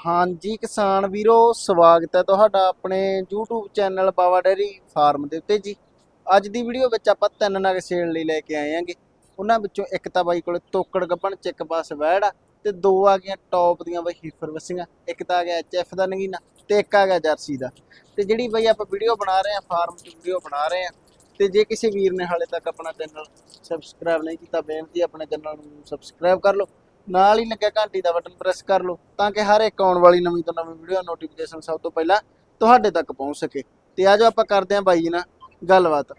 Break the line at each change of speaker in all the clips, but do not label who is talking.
ਹਾਂਜੀ ਕਿਸਾਨ ਵੀਰੋ, ਸਵਾਗਤ ਹੈ ਤੁਹਾਡਾ ਆਪਣੇ YouTube channel Bawa dairy farm ਦੇ ਉੱਤੇ ਜੀ। ਅੱਜ ਦੀ ਵੀਡੀਓ ਵਿੱਚ ਆਪਾਂ ਤਿੰਨ ਨਗ ਸੇਲ ਲਈ ਲੈ ਕੇ ਆਏ ਆਂਗੇ ਉਹਨਾਂ ਵਿੱਚੋਂ ਇੱਕ ਤਾਂ ਬਾਈ ਕੋਲੇ ਤੋਕੜ ਗੱਪਣ ਚਿੱਕ ਪਾਸ ਵੈੜ ਆ, ਤੇ ਦੋ ਆ ਗਈਆਂ ਟੌਪ ਦੀਆਂ ਬਾਈ ਹੀਫਰ ਵਸੀਆਂ। ਇੱਕ ਤਾਂ ਆ ਗਿਆ ਐਚਐਫ ਦਾ ਨਗੀਨਾ, ਤੇ ਇੱਕ ਆ ਗਿਆ ਜਰਸੀ ਦਾ। ਤੇ ਜਿਹੜੀ ਬਾਈ ਆਪਾਂ ਵੀਡੀਓ ਬਣਾ ਰਹੇ ਆ ਫਾਰਮ 'ਚ ਵੀਡੀਓ ਬਣਾ ਰਹੇ ਆ ਤੇ ਜੇ ਕਿਸੇ ਵੀਰ ਨੇ ਹਾਲੇ ਤੱਕ ਆਪਣਾ ਚੈਨਲ ਸਬਸਕ੍ਰਾਈਬ ਨਹੀਂ ਕੀਤਾ, ਬੇਨਤੀ ਆਪਣੇ ਚੈਨਲ ਨੂੰ ਸਬਸਕ੍ਰਾਈਬ ਕਰ ਲਓ। ਨਾਲ ਹੀ ਲੱਗਿਆ ਘੰਟੀ ਦਾ ਬਟਨ ਪ੍ਰੈਸ ਕਰ ਲਓ ਤਾਂ ਕਿ ਹਰ ਇੱਕ ਆਉਣ ਵਾਲੀ ਨਵੀਂ ਤੋਂ ਨਵੀਂ ਵੀਡੀਓ ਨੋਟੀਫਿਕੇਸ਼ਨ ਸਭ ਤੋਂ ਪਹਿਲਾਂ ਤੁਹਾਡੇ ਤੱਕ ਪਹੁੰਚ ਸਕੇ। ਤੇ ਆਜੋ ਆਪਾਂ ਕਰਦੇ ਹਾਂ ਬਾਈ ਜੀ ਨਾਲ ਗੱਲਬਾਤ।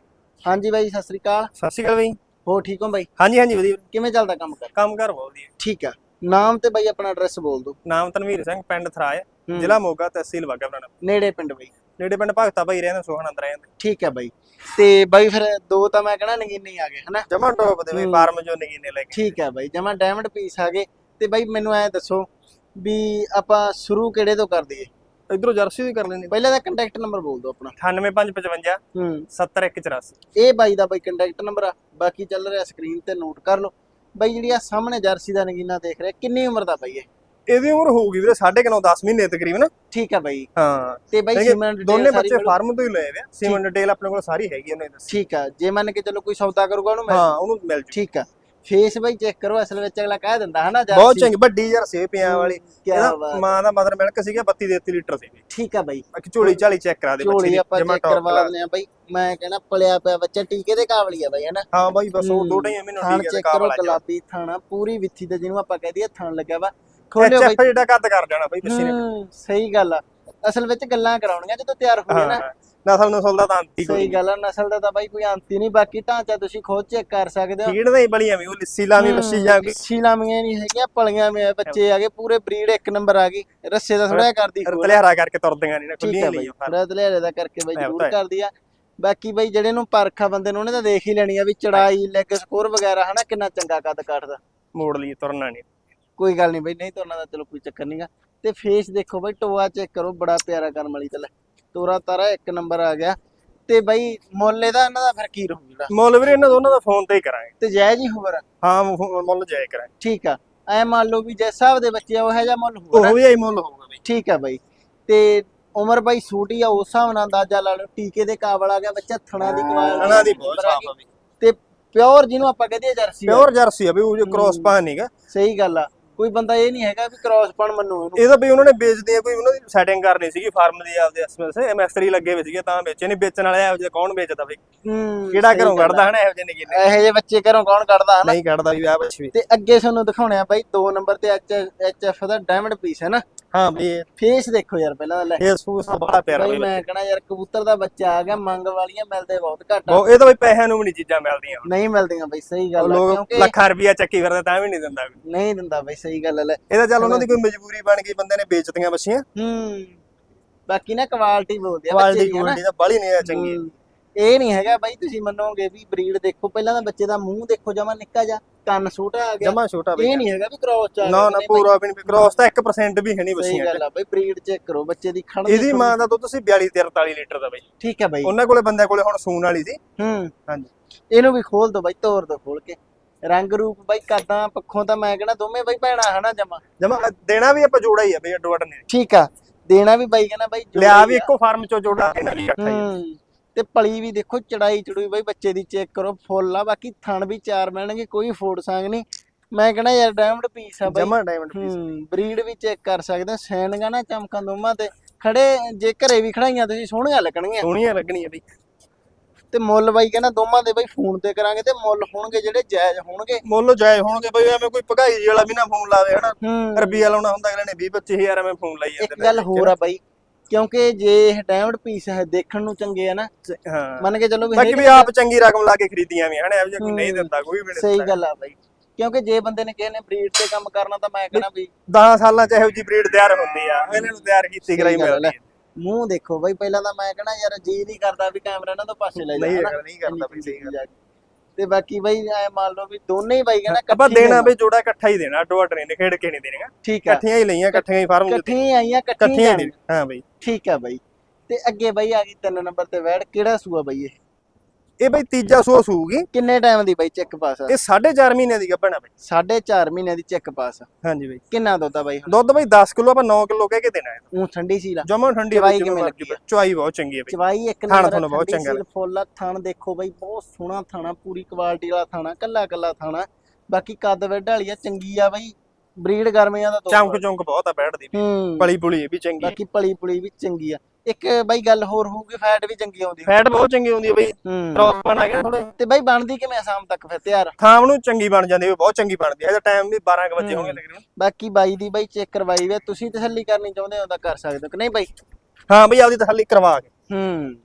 ਹਾਂਜੀ ਬਾਈ ਸਤਿ ਸ੍ਰੀ ਅਕਾਲ।
ਸਤਿ ਸ਼੍ਰੀ ਅਕਾਲ ਬਈ।
ਹੋ ਠੀਕ ਹੋ ਬਾਈ?
ਹਾਂਜੀ ਹਾਂਜੀ ਵਧੀਆ।
ਕਿਵੇਂ ਚੱਲਦਾ ਕੰਮ ਕਰ
ਕੰਮ ਕਰ ਬਹੁਤ ਵਧੀਆ।
ਠੀਕ ਆ। ਨਾਮ ਤੇ ਬਾਈ ਆਪਣਾ ਐਡਰੈਸ ਬੋਲ ਦਿਓ।
ਨਾਮ ਤਨਵੀਰ ਸਿੰਘ ਪਿੰਡ ਥਰਾਏ
ਹੂੰ।
ਜ਼ਿਲ੍ਹਾ ਮੋਗਾ ਤਹਿਸੀਲ ਬਾਗਾ ਪੁਰਾਣਾ
ਨੇੜੇ ਪਿੰਡ ਬਾਈ।
ਨੇੜੇ ਪਿੰਡ ਭਗਤਾ ਭਾਈ ਰਹਿੰਦੇ ਸੋਹਣ ਅੰਦਰ ਰਹਿੰਦੇ।
ਠੀਕ ਹੈ ਬਾਈ। ਤੇ ਬਾਈ ਫਿਰ ਦੋ ਤਾਂ ਮੈਂ ਕਹਣਾ ਨਗੀਨੇ ਆ ਗਏ ਹਨਾ?
ਜਮਾ ਟੋਪ ਦੇ ਬਈ
ਹੂੰ।
ਫਾਰਮ ਜੋ ਨਗੀਨੇ ਲੈ ਕੇ।
ਠੀਕ ਹੈ ਬਾਈ ਜਮਾ ਡਾਇਮੰਡ ਪੀਸ ਆ ਗਏ। ਤੇ ਬਾਈ ਮੈਨੂੰ ਐ ਦੱਸੋ ਵੀ ਆਪਾਂ ਸ਼ੁਰੂ ਕਿਹੜੇ ਤੋਂ ਕਰ ਦਈਏ?
ਇਧਰੋਂ ਜਰਸੀ ਵੀ ਕਰ ਲੈਂਦੇ।
ਪਹਿਲਾਂ ਦਾ ਕੰਟੈਕਟ ਨੰਬਰ ਬੋਲ ਦਿਓ ਆਪਣਾ।
98555
ਹੂੰ।
70184
ਇਹ ਬਾਈ ਦਾ ਬਾਈ ਕੰਟੈਕਟ ਨੰਬਰ ਆ। ਬਾਕੀ ਚੱਲ ਰਿਹਾ ਸਕਰੀਨ ਤੇ ਨੋਟ ਕਰ ਲਓ। ਬਾਈ ਜਿਹੜੀ ਆ ਸਾਹਮਣੇ ਜਰਸੀ ਦਾ ਨਗੀਨਾ ਦੇਖ ਰਿਹਾ ਕਿੰਨੀ ਉਮਰ ਦਾ ਬਾਈ ਇਹ?
ਇਹਦੀ ਉਮਰ ਹੋਊਗੀ ਵੀਰੇ 9.5 10 ਮਹੀਨੇ ਤਕਰੀਬਨ।
ਠੀਕ ਆ ਬਾਈ।
ਹਾਂ।
ਤੇ ਬਾਈ ਸੀਮਨ ਡਿਟੇਲ
ਦੋਨੇ ਬੱਚੇ? ਫਾਰਮ ਤੋਂ ਹੀ ਲਏ ਵੇ ਸੀਮਨ ਡਿਟੇਲ ਆਪਣੇ ਕੋਲ ਸਾਰੀ ਹੈਗੀ ਉਹਨੇ ਦੱਸੀ।
ਠੀਕ ਆ। ਜੇ ਮੰਨ ਕੇ ਚਲੋ ਕੋਈ ਸੌਦਾ ਕਰੂਗਾ ਉਹਨੂੰ ਮੈਂ
ਹਾਂ ਉਹਨੂੰ ਮਿਲ ਜੂ।
ਠੀਕ ਆ। ਫੇਸ ਬਾਈ ਚੈੱਕ ਕਰੋ ਅਸਲ ਵਿੱਚ ਅਗਲਾ ਕਹਿ ਦਿੰਦਾ ਹਨਾ
ਬਹੁਤ ਚੰਗੀ ਵੱਡੀ ਜਰਸੀ ਪਿਆਂ ਵਾਲੀ। ਇਹਦਾ ਮਾਂ ਦਾ ਮਦਰ ਮਿਲਕ ਸੀਗਾ 32 33 ਲੀਟਰ ਸੀ
ਠੀਕ ਆ ਬਾਈ।
ਝੋਲੀ ਝਾਲੀ ਚੈੱਕ ਕਰਾ ਦੇ ਬੱਚੇ ਦੀ ਜਮਾਂ top
ਕਰਵਾ। ਲੈਂਦੇ ਆ ਬਾਈ। ਮੈਂ ਕਹਿੰਦਾ ਪਲਿਆ ਪਿਆ ਬੱਚਾ ਟੀਕੇ ਦੇ ਕਾਬਲੀ ਆ ਬਾਈ ਹਨਾ?
ਹਾਂ ਬਾਈ ਬਸ ਉਹ
ਹੂੰ।
ਦੋ ਢਾਈ ਮਹੀਨੇ ਹੈ
ਚੈੱਕ ਕਰੋ
ਕਾਬਲ ਜਾ
ਗੁਲਾਬੀ ਥਾਣਾ ਪੂਰੀ ਵਿੱਥੀ ਤੇ ਜਿਹਨੂੰ ਆਪਾਂ ਕਹਦੇ ਆ ਥਣ ਲੱਗਿਆ ਵਾ। ਖੋਲਿਓ ਬਾਈ।
ਐਚਐਫ ਜਿਹੜਾ ਕੱਦ ਕਰ ਜਾਣਾ ਬਾਈ ਬੱਚੇ ਨੇ
ਹੂੰ, ਸਹੀ ਗੱਲ ਆ। ਅਸਲ ਵਿੱਚ ਗੱਲਾਂ ਕਰਾਉਣੀਆਂ ਜਦੋਂ ਤਿਆਰ ਹੋਈਏ ਨਾ।
ਹਾਂ ਨਸਲ ਨਸਲ ਦਾ ਤਾਂ ਅੰਤੀ ਕੋਈ
ਸਹੀ ਗੱਲ ਆ ਨਸਲ ਦਾ ਤਾਂ ਬਾਈ ਕੋਈ ਅੰਤ ਹੀ ਨਹੀਂ। ਬਾਕੀ ਢਾਂਚਾ ਤੁਸੀਂ ਖੁਦ ਚੈੱਕ ਕਰ ਸਕਦੇ ਹੋ।
ਕੀੜ ਦਾ ਹੀ ਬਲੀਆਂ ਵੀ ਉਹ ਲਿੱਸੀ ਲਾਵੀਂ ਬੱਸੀ ਜਾ ਕੇ
ਸੀਲਾਮੀਆਂ ਨਹੀਂ ਹੈਗੀਆਂ ਪਲੀਆਂ ਮੇ ਬੱਚੇ ਆ ਗਏ ਪੂਰੇ ਬਰੀਡ ਇੱਕ ਨੰਬਰ ਆ ਗਈ। ਰੱਸੇ ਦਾ ਥੋੜਾ ਕਰਦੀ ਹੋਰ।
ਤਲਿਆਰਾ ਕਰਕੇ ਤੁਰਦੀਆਂ ਨਹੀਂ ਨਾ
ਠੀਕ
ਖੁੱਲੀਆਂ
ਹੈ ਬਾਈ।
ਲਈਆਂ
ਥੋੜਾ ਦਲੇਰੇ ਦਾ ਕਰਕੇ ਬਾਈ
ਹੈ,
ਜ਼ਰੂਰ
ਹੈ।
ਕਰਦੀ ਆ। ਬਾਕੀ ਬਾਈ ਜਿਹੜੇ ਨੂੰ ਪਰਖਾ ਬੰਦੇ ਨੂੰ ਉਹਨੇ ਤਾਂ ਦੇਖ ਹੀ ਲੈਣੀ ਆ ਵੀ ਚੜਾਈ ਲੈਗ ਸਕੋਰ ਵਗੈਰਾ ਹਨਾ ਕਿੰਨਾ ਚੰਗਾ ਕੱਦ ਕੱਟਦਾ
ਮੋੜ ਲਈ ਤੁਰਨਾ ਨਹੀਂ।
ਕੋਈ ਗੱਲ ਨਹੀਂ ਬਾਈ ਨਹੀਂ ਤਾਂ ਉਹਨਾਂ ਦਾ ਚਲੋ ਕੋਈ ਚੱਕਰ ਨਹੀਂਗਾ ਤੇ ਫੇਸ ਦੇਖੋ ਬਾਈ ਟੋਆ ਚੈੱਕ ਕਰੋ ਬੜਾ ਪਿਆਰਾ ਕਰਨ ਵਾਲੀ ਤਲੇ ਤੋਰਾ ਤਾਰਾ ਇੱਕ ਨੰਬਰ ਆ ਗਿਆ। ਤੇ ਬਾਈ ਮੁੱਲ ਇਹਦਾ ਇਹਨਾਂ ਦਾ ਫਿਰ ਕੀ ਰਹੂਗਾ?
ਮੁੱਲ ਵੀਰੇ ਇਹਨਾਂ ਦੋਨਾਂ ਦਾ ਫੋਨ ਤੇ ਹੀ ਕਰਾਂਗੇ।
ਤੇ ਜਾਇਜ਼ ਹੀ ਹੋਵੇਗਾ
ਹਾਂ ਮੁੱਲ ਜਾਇ ਕਰਾਂਗੇ।
ਠੀਕ ਆ। ਐ ਮੰਨ ਲਓ ਵੀ ਜਿਸ ਹਿਸਾਬ ਦੇ ਬੱਚੇ ਆ ਉਹ ਹੈ ਜਾਂ ਮੁੱਲ ਹੋਊਗਾ
ਉਹ ਵੀ ਆਈ ਮੁੱਲ ਹੋਊਗਾ ਬਈ।
ਠੀਕ ਆ ਬਾਈ। ਤੇ ਉਮਰ ਬਾਈ ਛੋਟੀ ਆ ਉਸ ਹਿਸਾਬ ਨਾਲ ਅੰਦਾਜ਼ਾ ਲਾ ਲਓ ਟੀਕੇ ਦੇ ਕਾਬਲ ਆ ਗਿਆ ਬੱਚਾ ਥਣਾ ਦੀ ਕਵਾਲ
ਇਹਨਾਂ ਦੀ ਬਹੁਤ ਸਾਫ਼ ਆ ਬਈ।
ਤੇ ਪਿਓਰ ਜਿਹਨੂੰ ਆਪਾਂ ਕਹਦੇ ਆ ਜਰਸੀ।
ਪਿਓਰ ਜਰਸੀ ਆ ਬਈ ਉਹ ਜੋ ਕ੍ਰੋਸ ਪਾਨ ਨਹੀਂਗਾ
ਸਹੀ ਗੱਲ ਆ। ਕੋਈ ਬੰਦਾ ਇਹ ਨਹੀਂ ਹੈਗਾ ਵੀ ਕ੍ਰਾਸ ਪਣ ਮੰਨੂ ਇਹਨੂੰ।
ਇਹ ਤਾਂ ਬਈ ਉਹਨਾਂ ਨੇ ਵੇਚਦੇ ਆ ਕੋਈ ਉਹਨਾਂ ਦੀ ਸੈਟਿੰਗ ਕਰਨੀ ਸੀਗੀ ਫਾਰਮ ਦੀ ਆਪਦੇ ਐਸਐਮਐਸ ਐਮਐਸ3 ਲੱਗੇ ਹੋਏ ਸੀਗੇ ਤਾਂ ਵੇਚੇ ਨਹੀਂ ਵੇਚਣ ਵਾਲੇ ਇਹੋ ਜਿਹੇ ਕੌਣ ਵੇਚਦਾ ਬਈ? ਕਿਹੜਾ ਘਰੋਂ ਕੱਢਦਾ ਹਨਾ ਇਹੋ ਜਿਹੇ
ਆ। ਇਹੋ ਜਿਹੇ ਬੱਚੇ ਘਰੋਂ ਕੌਣ ਕੱਢਦਾ ਹਨਾ?
ਨਹੀਂ ਕੱਢਦਾ ਵੀ ਆ ਬੱਚੇ ਵੀ।
ਤੇ ਅੱਗੇ ਤੁਹਾਨੂੰ ਦਿਖਾਉਣੇ ਆ ਬਾਈ 2 ਨੰਬਰ ਤੇ ਐਚ ਐਫ ਦਾ ਡਾਇਮੰਡ ਪੀਸ ਹੈ ਨਾ?
ਹਾਂ ਬਈ
ਫੇਸ ਦੇਖੋ ਯਾਰ ਪਹਿਲਾਂ ਲੈ
ਇਹ ਸੂਸ ਦਾ ਬੜਾ ਪਿਆਰਾ
ਬਾਈ ਮੈਂ ਕਹਣਾ ਯਾਰ ਕਬੂਤਰ ਦਾ ਬੱਚਾ ਆ ਗਿਆ ਮੰਗ ਵਾਲੀਆਂ ਮਿਲਦੇ ਬਹੁਤ ਘੱਟ ਆ।
ਉਹ ਇਹ ਤਾਂ ਬਈ ਪੈਸਿਆਂ ਨੂੰ ਵੀ ਨਹੀਂ ਚੀਜ਼ਾਂ ਮਿਲਦੀਆਂ।
ਨਹੀਂ ਮਿਲਦੀਆਂ ਬਾਈ ਸਹੀ ਗੱਲ ਆ
ਲੋਕ
ਕਿਉਂਕਿ
ਲੱਖਾਂ ਰੁਪਈਆ ਚੱਕੀ ਫਿਰਦੇ ਤਾਂ ਵੀ ਨਹੀਂ ਦਿੰਦਾ।
ਨਹੀਂ ਦਿੰਦਾ ਬਾਈ ਸਹੀ ਗੱਲ ਲੈ।
ਇਹ ਤਾਂ ਚੱਲ ਉਹਨਾਂ ਦੀ ਕੋਈ ਮਜਬੂਰੀ ਬਣ ਗਈ ਬੰਦੇ ਨੇ ਵੇਚਤੀਆਂ ਬੱਚੀਆਂ
ਹੂੰ। ਬਾਕੀ ਨਾ ਕੁਆਲਿਟੀ ਬੋਲਦੇ ਆ ਬੱਚੇ
ਕੁਆਲਿਟੀ
ਦੀ
ਕੁਆਲਿਟੀ ਬਾਲੀ ਨਹੀਂ ਆ ਚੰਗੀ।
ਇਹ ਨਹੀਂ ਹੈਗਾ ਬਾਈ ਤੁਸੀਂ ਮੰਨੋਗੇ ਵੀ ਬਰੀਡ ਦੇਖੋ ਪਹਿਲਾਂ ਤਾਂ ਬੱਚੇ ਦਾ ਮੂੰਹ ਦੇਖੋ ਜਮਾ ਨਿੱਕਾ ਜਾ ਕੰਨ ਛੋਟਾ ਆ ਗਿਆ।
ਜਮਾ ਛੋਟਾ
ਇਹ ਨਹੀਂ ਹੈਗਾ ਵੀ ਕ੍ਰੋਸ ਚ
ਨਾ ਨਾ ਪੂਰਾ ਵੀ ਨਹੀਂ ਕ੍ਰੋਸ ਤਾਂ 1% ਵੀ ਹੈ ਨਹੀਂ
ਬਾਈ, ਸਹੀ
ਬੱਚੀਆਂ
ਗੱਲ ਆ ਬਾਈ ਬਰੀਡ ਚੈੱਕ ਕਰੋ ਬੱਚੇ ਦੀ ਖੜ
ਇਹਦੀ ਮਾਂ ਦਾ ਦੁੱਧ ਸੀ 42 43 ਲੀਟਰ ਦਾ ਬਈ।
ਠੀਕ ਹੈ ਬਾਈ।
ਉਹਨਾਂ ਕੋਲੇ ਬੰਦਿਆਂ ਕੋਲੇ ਹੁਣ ਸੂਣ ਵਾਲੀ ਸੀ।
ਹੂੰ।
ਹਾਂਜੀ।
ਇਹਨੂੰ ਵੀ ਖੋਲ ਦੋ ਬਾਈ ਤੋਰ ਦੋ ਖੋਲ ਕੇ। ਰੰਗ ਰੂਪ ਬਾਈ ਕਾਦਾਂ ਪੱਖੋਂ ਤਾਂ ਮੈਂ ਕਹਿੰਦਾ ਦੋਵੇਂ ਬਾਈ ਭੈਣਾ ਹਨਾ ਜਮਾ?
ਜਮਾ ਦੇਣਾ ਵੀ ਆਪਾਂ ਜੋੜਾ ਹੀ ਆ ਬਈ ਅੱਡੋ ਅੱਡ ਨੇ
ਠੀਕ ਆ। ਦੇਣਾ ਵੀ ਬਾਈ ਕਹਿੰਦਾ ਬਾਈ
ਲਿਆ ਵੀ। ਇੱਕੋ ਫਾਰਮ ਚੋਂ ਜੋੜਾ ਇਹਨਾਂ ਵੀ ਇਕੱਠਾ। ਹੂੰ।
ਤੇ ਪਲੀ ਵੀ ਦੇਖੋ ਚੜਾਈ ਚੜੂਈ ਬਾਈ ਬੱਚੇ ਦੀ ਚੈੱਕ ਕਰੋ ਫੁੱਲ ਆ ਬਾਕੀ ਥਣ ਵੀ ਚਾਰ ਮਿਲਣਗੇ ਕੋਈ ਫੋੜ ਸੰਗ ਨਹੀਂ। ਮੈਂ ਕਹਿੰਦਾ ਯਾਰ ਡਾਇਮੰਡ ਪੀਸ ਆ ਬਾਈ।
ਜਮਾ ਡਾਇਮੰਡ ਪੀਸ
ਬਰੀਡ ਵੀ ਚੈੱਕ ਕਰ ਸਕਦੇ ਸੈਨਗਾ ਨਾ ਚਮਕਾਂ ਦੋਵਾਂ ਤੇ। ਖੜੇ ਜੇ ਘਰੇ ਵੀ ਖੜਾਈਆਂ ਤੁਸੀਂ ਸੋਹਣੀਆਂ ਲੱਗਣਗੀਆਂ।
ਸੋਹਣੀਆਂ ਲੱਗਣੀਆਂ ਬਈ।
ਤੇ ਮੁੱਲ ਬਾਈ ਕਹਿੰਦਾ ਦੋਵਾਂ ਦੇ ਬਾਈ ਫੋਨ ਤੇ ਕਰਾਂਗੇ ਤੇ ਮੁੱਲ ਹੋਣਗੇ ਜਿਹੜੇ ਜਾਇਜ਼ ਹੋਣਗੇ।
ਮੁੱਲ ਜਾਇਜ਼ ਹੋਣਗੇ ਬਈ ਐਵੇਂ ਕੋਈ ਭਗਾਈ ਵਾਲਾ ਵੀ ਨਾ ਫੋਨ ਲਾਵੇ ਹਨਾ। ਰੁਪਈਆ ਲਾਉਣਾ ਹੁੰਦਾ ਅਗਲੇ ਨੇ 20 25000 ਐਵੇਂ ਫੋਨ ਲਾਈ ਜਾਂਦੇ
ਇੱਕ ਗੱਲ ਹੋਰ ਆ ਬਾਈ ਕਿਉਂਕਿ ਜੇ ਇਹ ਡਾਇਮੰਡ ਪੀਸ ਹੈ ਦੇਖਣ ਨੂੰ ਚੰਗੇ ਆ ਨਾ
ਹਾਂ।
ਮੰਨ ਕੇ ਚੱਲੋ ਵੀ
ਬਾਕੀ ਵੀ ਆਪ ਚੰਗੀ ਰਕਮ ਲਾ ਕੇ ਖਰੀਦੀਆਂ ਵੀ ਹਨਾ? ਇਹੋ ਜਿਹਾ ਕੋਈ ਨਹੀਂ। ਦਿੰਦਾ ਕੋਈ ਵੀ ਨਹੀਂ
ਸਹੀ ਗੱਲ ਆ ਬਾਈ। ਕਿਉਂਕਿ ਜੇ ਬੰਦੇ ਨੇ ਕਿਸੇ ਨੇ ਬਰੀਡ ਤੇ ਕੰਮ ਕਰਨਾ ਤਾਂ ਮੈਂ ਕਹਿੰਦਾ ਵੀ
10 ਸਾਲਾਂ ਚ ਇਹੋ ਜੀ ਬਰੀਡ ਤਿਆਰ ਹੁੰਦੀ ਆ ਇਹਨਾਂ ਨੂੰ ਤਿਆਰ ਕੀਤੀ ਕਰਾਈ ਮਿਲਦੀ।
ਮੂੰਹ ਦੇਖੋ ਬਾਈ ਪਹਿਲਾਂ ਤਾਂ ਮੈਂ ਕਹਿੰਦਾ ਯਾਰ ਜੀ ਨਹੀਂ ਕਰਦਾ ਵੀ ਕੈਮਰਾ ਇਹਨਾਂ ਤੋਂ ਪਾਸੇ ਲੈ ਜਾ
ਨਹੀਂ ਕਰਦਾ ਬਈ ਸਹੀ ਗੱਲ।
ਤੇ ਬਾਕੀ ਬਾਈ ਐ ਮੰਨ ਲਓ ਵੀ ਦੋਨੇ ਹੀ ਬਾਈ ਕਹਿੰਦਾ
ਆਪਾਂ ਦੇਣਾ। ਬਈ ਜੋੜਾ ਇਕੱਠਾ ਹੀ ਦੇਣਾ ਅੱਡੋ ਅੱਡ ਨਹੀਂ ਖੇਡ ਕੇ ਨਹੀਂ ਦੇਣੀਆਂ।
ਠੀਕ ਆ।
ਇਕੱਠੀਆਂ ਹੀ ਲਈਆਂ ਇਕੱਠੀਆਂ ਹੀ ਫਾਰਮ ਦਿੱਤੇ
ਇਕੱਠੀਆਂ ਹੀ ਆਈਆਂ ਇਕੱਠੀਆਂ ਹੀ
ਹੀ। ਹਾਂ ਬਈ।
ਠੀਕ ਆ ਬਾਈ। ਤੇ ਅੱਗੇ ਬਾਈ ਆ ਗਈ ਤਿੰਨ ਨੰਬਰ ਤੇ ਵੈੜ ਕਿਹੜਾ ਸੂਆ ਬਾਈ ਇਹ?
ਇਹ ਬਈ ਤੀਜਾ ਸੂਆ ਸੂਗੀ।
ਕਿੰਨੇ ਟਾਈਮ ਦੀ ਬਾਈ ਚੈੱਕ ਪਾਸ
ਇਹ 4.5 ਮਹੀਨੇ ਦੀ ਗੱਭਣ ਬਈ।
ਸਾਢੇ 4 ਮਹੀਨਿਆਂ ਦੀ ਚੈੱਕ ਪਾਸ
ਹਾਂਜੀ ਬਈ।
ਕਿੰਨਾ ਦੁੱਧ ਆ ਬਾਈ
ਦੁੱਧ ਬਈ 10 ਕਿਲੋ ਆਪਾਂ 9 ਕਿਲੋ ਕਹਿ ਕੇ ਦੇਣਾ ਹੈ
ਉਹ ਠੰਡੀ ਸੀ ਲਾ
ਜਮਾ ਠੰਡੀ
ਚਵਾਈ ਕਿਵੇਂ ਲੱਗੀ?
ਚਵਾਈ ਬਹੁਤ ਚੰਗੀ ਹੈ ਬਈ।
ਚਵਾਈ ਇੱਕ
ਥਣ
ਨੰਬਰ
ਤੁਹਾਨੂੰ ਬਹੁਤ ਚੰਗਾ
ਸੀਲ, ਫੁੱਲ ਥਣ ਦੇਖੋ ਬਾਈ ਬਹੁਤ ਸੋਹਣਾ ਥਾਣਾ ਪੂਰੀ ਕੁਆਲਿਟੀ ਵਾਲਾ ਥਾਣਾ ਕੱਲਾ ਕੱਲਾ ਥਾਣਾ ਬਾਕੀ ਕੱਦ ਵੱਡ ਵਾਲੀ ਆ ਚੰਗੀ ਆ ਬਾਈ। ਬਰੀਡ ਗਰਮੀਆਂ ਦਾ
ਚਮਕ ਚੁੰਕ ਬਹੁਤ ਆ ਬੈਠਦੀ ਪਲੀ ਪੁਲੀ ਵੀ ਚੰਗੀ
ਬਾਕੀ ਪਲੀ ਪੁਲੀ ਵੀ ਚੰਗੀ ਆ। ਇੱਕ ਬਾਈ ਗੱਲ ਹੋਰ ਹੋਊਗੀ ਫੈਟ ਵੀ ਚੰਗੀ ਆਉਂਦੀ
ਫੈਟ ਬਹੁਤ ਚੰਗੀ ਹੁੰਦੀ ਹੈ ਬਈ। ਕ੍ਰੋਸ ਬਣ ਆ ਗਿਆ ਥੋੜੇ
ਤੇ ਬਾਈ ਬਣਦੀ ਕਿਵੇਂ ਆ ਸ਼ਾਮ ਤੱਕ ਫਿਰ ਤਿਆਰ?
ਥਾਮ ਨੂੰ ਚੰਗੀ ਬਣ ਜਾਂਦੀ ਹੈ ਬਹੁਤ ਚੰਗੀ ਬਣਦੀ ਹੈ। ਇਹਦਾ ਟਾਈਮ ਵੀ 12 ਕੁ ਵਜੇ। ਹੋਣਗੇ ਤਕਰੀਬਨ।
ਬਾਕੀ ਬਾਈ ਦੀ ਬਾਈ ਚੈੱਕ ਕਰਵਾਈ ਵੇ ਤੁਸੀਂ ਤਸੱਲੀ ਕਰਨੀ ਚਾਹੁੰਦੇ ਹੋ ਤਾਂ ਕਰ ਸਕਦੇ ਹੋ ਕਿ ਨਹੀਂ ਬਾਈ?
ਹਾਂ ਬਈ ਆਪਦੀ ਤਸੱਲੀ ਕਰਵਾ ਕੇ।
ਹੂੰ।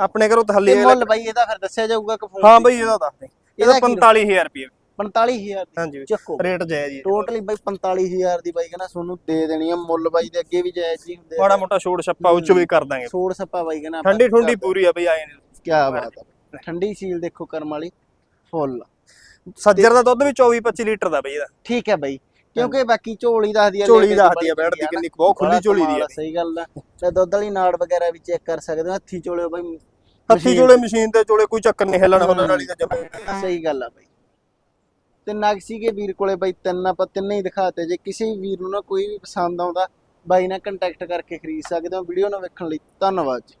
ਆਪਣੇ ਘਰੋਂ ਤਸੱਲੀ
ਤੇ ਮੁੱਲ ਬਾਈ ਇਹਦਾ ਫਿਰ ਦੱਸਿਆ ਜਾਊਗਾ ਕਿ ਫੋਨ
ਹਾਂ ਬਈ ਇਹਦਾ ਦੱਸ ਦੇ ਇਹਦਾ
ਇਹਦਾ ਕੀ
45000 ਰੁਪਏ।
45000
ਹਾਂਜੀ। ਬਈ
ਚੱਕੋ।
ਰੇਟ ਜਾਇਜ਼ ਹੀ ਹੈ।
ਟੋਟਲੀ ਬਾਈ 45000 ਦੀ ਬਾਈ ਕਹਿੰਦਾ ਤੁਹਾਨੂੰ ਦੇ ਦੇਣੀ ਆ ਮੁੱਲ ਬਾਈ ਦੇ ਅੱਗੇ ਵੀ ਜਾਇਜ਼ ਹੀ ਹੁੰਦੇ
ਮਾੜਾ ਮੋਟਾ ਛੋੜ ਛੱਪਾ ਉੱਚ ਵੀ ਕਰ ਦਾਂਗੇ।
ਸੋੜ ਸੱਪਾ ਬਾਈ ਕਹਿੰਦਾ
ਠੰਡੀ ਠੁੰਡੀ ਪੂਰੀ ਆ ਬਈ ਆਏ ਨੇ
ਕੀ ਬਾਤ ਆ। ਠੰਡੀ ਸੀਲ ਦੇਖੋ ਕਰਮ ਵਾਲੀ ਫੁੱਲ।
ਸੱਜਰ ਦਾ ਦੁੱਧ ਵੀ 24 25 ਲੀਟਰ ਦਾ ਬਈ ਇਹਦਾ।
ਠੀਕ ਹੈ ਬਾਈ ਕਿਉਂਕਿ ਬਾਕੀ ਝੋਲੀ ਦੱਸਦੀ ਆ
ਝੋਲੀ
ਲੇਕਿਨ
ਦੱਸਦੀ ਆ
ਬੜੀ
ਬੈਠਦੀ
ਚੰਗੀ
ਕਿੰਨੀ ਕੁ, ਬਹੁਤ ਖੁੱਲੀ
ਬੜਾ
ਝੋਲੀ ਦੀ
ਕਮਾਲ
ਆ
ਆ, ਸਹੀ ਗੱਲ ਆ। ਤੇ ਦੁੱਧ ਵਾਲੀ ਨਾੜ ਵਗੈਰਾ ਵੀ ਚੈੱਕ ਕਰ ਸਕਦੇ ਹੋ ਹੱਥੀ ਚੋਲੇ ਬਾਈ
ਹੱਥੀ
ਮਸ਼ੀਨ
ਤੇ ਜੋਲੇ ਕੋਈ ਚੱਕਰ ਨਹੀਂ ਹਿੱਲਣ ਹੁੱਲਣ ਵਾਲੀ ਤਾਂ
ਸਹੀ ਗੱਲ ਆ ਬਾਈ। ਤੇ ਨਗ ਸੀਗੇ ਵੀਰ ਕੋਲੇ ਬਾਈ, ਤਿੰਨ ਆਪਾਂ ਤਿੰਨੇ ਹੀ ਦਿਖਾਤੇ ਜੇ ਕਿਸੇ ਵੀ ਵੀਰ ਨੂੰ ਨਾ ਕੋਈ ਵੀ ਪਸੰਦ ਆਉਂਦਾ, ਬਾਈ ਨਾਲ ਕੰਟੈਕਟ ਕਰਕੇ ਖਰੀਦ ਸਕਦੇ ਹੋ। ਵੀਡੀਓ ਨੂੰ ਵੇਖਣ ਲਈ ਧੰਨਵਾਦ ਜੀ।